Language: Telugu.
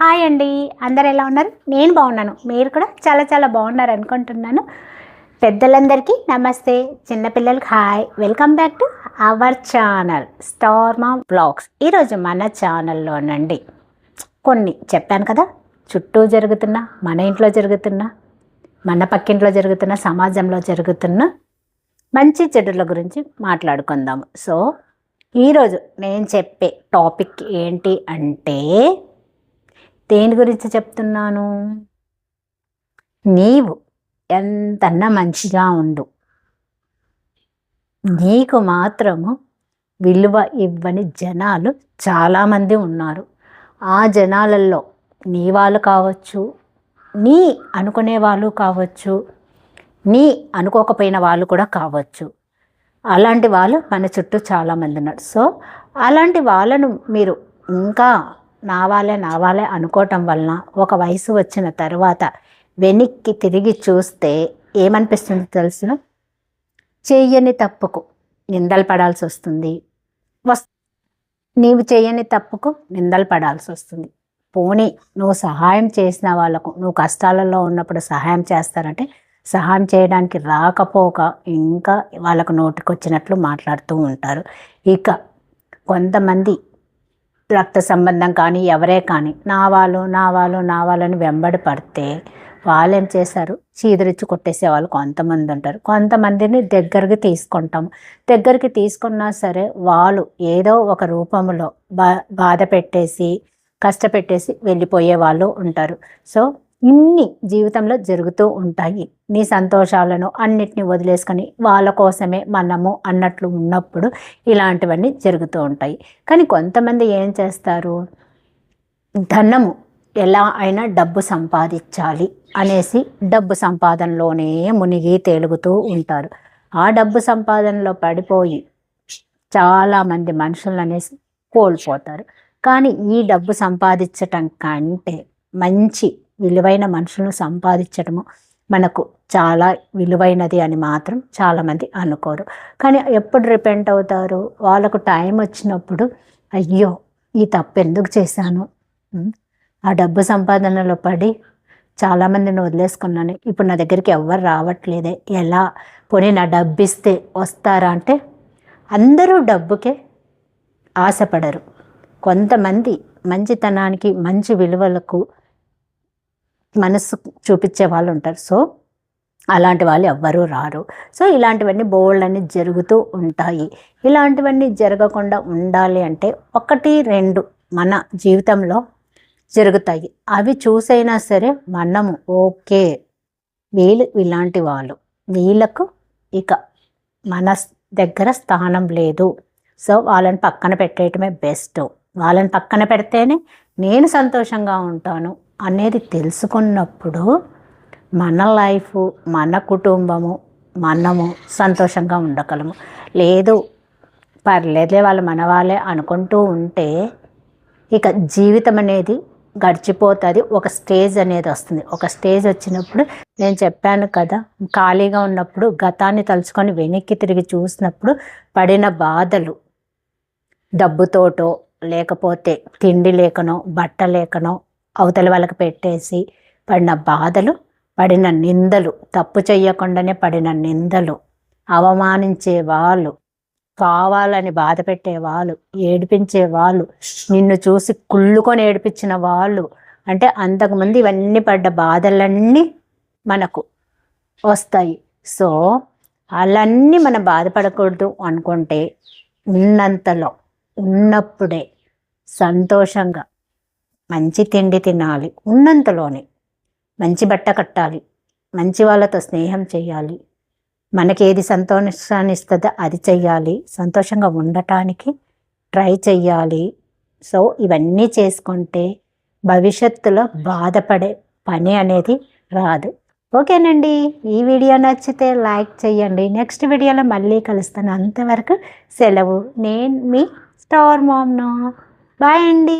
హాయ్ అండి. అందరు ఎలా ఉన్నారు? నేను బాగున్నాను. మీరు కూడా చాలా చాలా బాగున్నారు అనుకుంటున్నాను. పెద్దలందరికీ నమస్తే. చిన్నపిల్లలకి hi. Welcome back to our channel Starma Blogs ఈరోజు మన ఛానల్లోనండి కొన్ని చెప్పాను కదా. చుట్టూ జరుగుతున్న మన ఇంట్లో జరుగుతున్న మన పక్కింట్లో జరుగుతున్న సమాజంలో జరుగుతున్న మంచి చెడుల గురించి మాట్లాడుకుందాము. సో ఈరోజు నేను చెప్పే టాపిక్ ఏంటి అంటే దేని గురించి చెప్తున్నాను? నీవు ఎంతన్నా మంచిగా ఉండు. నీకు మాత్రము విలువ ఇవ్వని జనాలు చాలామంది ఉన్నారు. ఆ జనాలలో నీ వాళ్ళు కావచ్చు నీ అనుకునే వాళ్ళు కావచ్చు నీ అనుకోకపోయిన వాళ్ళు కూడా కావచ్చు. అలాంటి వాళ్ళు మన చుట్టూ చాలామంది ఉన్నారు. సో అలాంటి వాళ్ళను మీరు ఇంకా నావాలే నావాలే అనుకోవటం వలన ఒక వయసు వచ్చిన తర్వాత వెనక్కి తిరిగి చూస్తే ఏమనిపిస్తుంది తెలుసు చెయ్యని తప్పుకు నిందలు పడాల్సి వస్తుంది. వస్ నీవు చేయని తప్పుకు నిందలు పడాల్సి వస్తుంది. పోనీ నువ్వు సహాయం చేసిన వాళ్ళకు నువ్వు కష్టాలలో ఉన్నప్పుడు సహాయం చేస్తారంటే సహాయం చేయడానికి రాకపోక ఇంకా వాళ్ళకు నోటికొచ్చినట్లు మాట్లాడుతూ ఉంటారు. ఇక కొంతమంది రక్త సంబంధం కానీ ఎవరే కానీ నా వాళ్ళు నా వాళ్ళు నా వాళ్ళని వెంబడి పడితే వాళ్ళు ఏం చేశారు? చీదరిచ్చి కొట్టేసే వాళ్ళు కొంతమంది ఉంటారు. కొంతమందిని దగ్గరికి తీసుకుంటాం. దగ్గరికి తీసుకున్నా సరే వాళ్ళు ఏదో ఒక రూపంలో బా బాధ పెట్టేసి కష్టపెట్టేసి వెళ్ళిపోయే వాళ్ళు ఉంటారు. సో ఇన్ని జీవితంలో జరుగుతూ ఉంటాయి. నీ సంతోషాలను అన్నిటిని వదిలేసుకొని వాళ్ళ కోసమే మనము అన్నట్లు ఉన్నప్పుడు ఇలాంటివన్నీ జరుగుతూ ఉంటాయి. కానీ కొంతమంది ఏం చేస్తారు? ధనము ఎలా అయినా డబ్బు సంపాదించాలి అనేసి డబ్బు సంపాదనలోనే మునిగి తేలుగుతూ ఉంటారు. ఆ డబ్బు సంపాదనలో పడిపోయి చాలామంది మనుషులు అనేసి కోల్పోతారు. కానీ ఈ డబ్బు సంపాదించటం కంటే మంచి విలువైన మనుషులను సంపాదించడము మనకు చాలా విలువైనది అని మాత్రం చాలామంది అనుకోరు. కానీ ఎప్పుడు రిపెంట్ అవుతారు? వాళ్ళకు టైం వచ్చినప్పుడు అయ్యో ఈ తప్పు ఎందుకు చేశాను? ఆ డబ్బు సంపాదనలో పడి చాలామందిని వదిలేసుకున్నాను. ఇప్పుడు నా దగ్గరికి ఎవ్వరు రావట్లేదే. ఎలా? పోనీ నా డబ్బు ఇస్తే వస్తారా అంటే అందరూ డబ్బుకే ఆశపడరు. కొంతమంది మంచితనానికి మంచి విలువలకు మనసు చూపించే వాళ్ళు ఉంటారు. సో అలాంటి వాళ్ళు ఎవ్వరూ రారు. సో ఇలాంటివన్నీ బోల్డ్ అన్ని జరుగుతూ ఉంటాయి. ఇలాంటివన్నీ జరగకుండా ఉండాలి అంటే ఒకటి రెండు మన జీవితంలో జరుగుతాయి. అవి చూసైనా సరే మనము ఓకే. వీళ్ళు ఇలాంటి వాళ్ళు. వీళ్ళకు ఇక మన దగ్గర స్థానం లేదు. సో వాళ్ళని పక్కన పెట్టేయటమే బెస్ట్. వాళ్ళని పక్కన పెడితేనే నేను సంతోషంగా ఉంటాను. అనేది తెలుసుకున్నప్పుడు మన లైఫ్ మన కుటుంబము మనము సంతోషంగా ఉండగలము. లేదు పర్లేదులే వాళ్ళు మన వాళ్ళే అనుకుంటూ ఉంటే ఇక జీవితం అనేది గడిచిపోతుంది ఒక స్టేజ్ అనేది వస్తుంది. ఒక స్టేజ్ వచ్చినప్పుడు నేను చెప్పాను కదా ఖాళీగా ఉన్నప్పుడు గతాన్ని తలుచుకొని వెనక్కి తిరిగి చూసినప్పుడు పడిన బాధలు డబ్బుతోటో లేకపోతే తిండి లేకనో బట్ట లేకనో అవతల వాళ్ళకి పెట్టేసి పడిన బాధలు పడిన నిందలు తప్పు చెయ్యకుండానే పడిన నిందలు అవమానించే వాళ్ళు కావాలని బాధ పెట్టే వాళ్ళు ఏడిపించే వాళ్ళు నిన్ను చూసి కుళ్ళుకొని ఏడిపించిన వాళ్ళు అంటే అంతకుముందు ఇవన్నీ పడ్డ బాధలన్నీ మనకు వస్తాయి. సో అలాన్నీ మనం బాధపడకూడదు అనుకుంటే ఉన్నంతలో ఉన్నప్పుడే సంతోషంగా మంచి తిండి తినాలి. ఉన్నంతలోనే మంచి బట్ట కట్టాలి. మంచి వాళ్ళతో స్నేహం చేయాలి మనకి ఏది సంతోషాన్ని ఇస్తుందో అది చెయ్యాలి. సంతోషంగా ఉండటానికి ట్రై చెయ్యాలి. సో ఇవన్నీ చేసుకుంటే భవిష్యత్తులో బాధపడే పని అనేది రాదు. ఓకేనండి. ఈ వీడియో నచ్చితే లైక్ చేయండి నెక్స్ట్ వీడియోలో మళ్ళీ కలుస్తాను. అంతవరకు సెలవు. నేను మీ స్టార్ మామ్ను. బాయ్ అండి.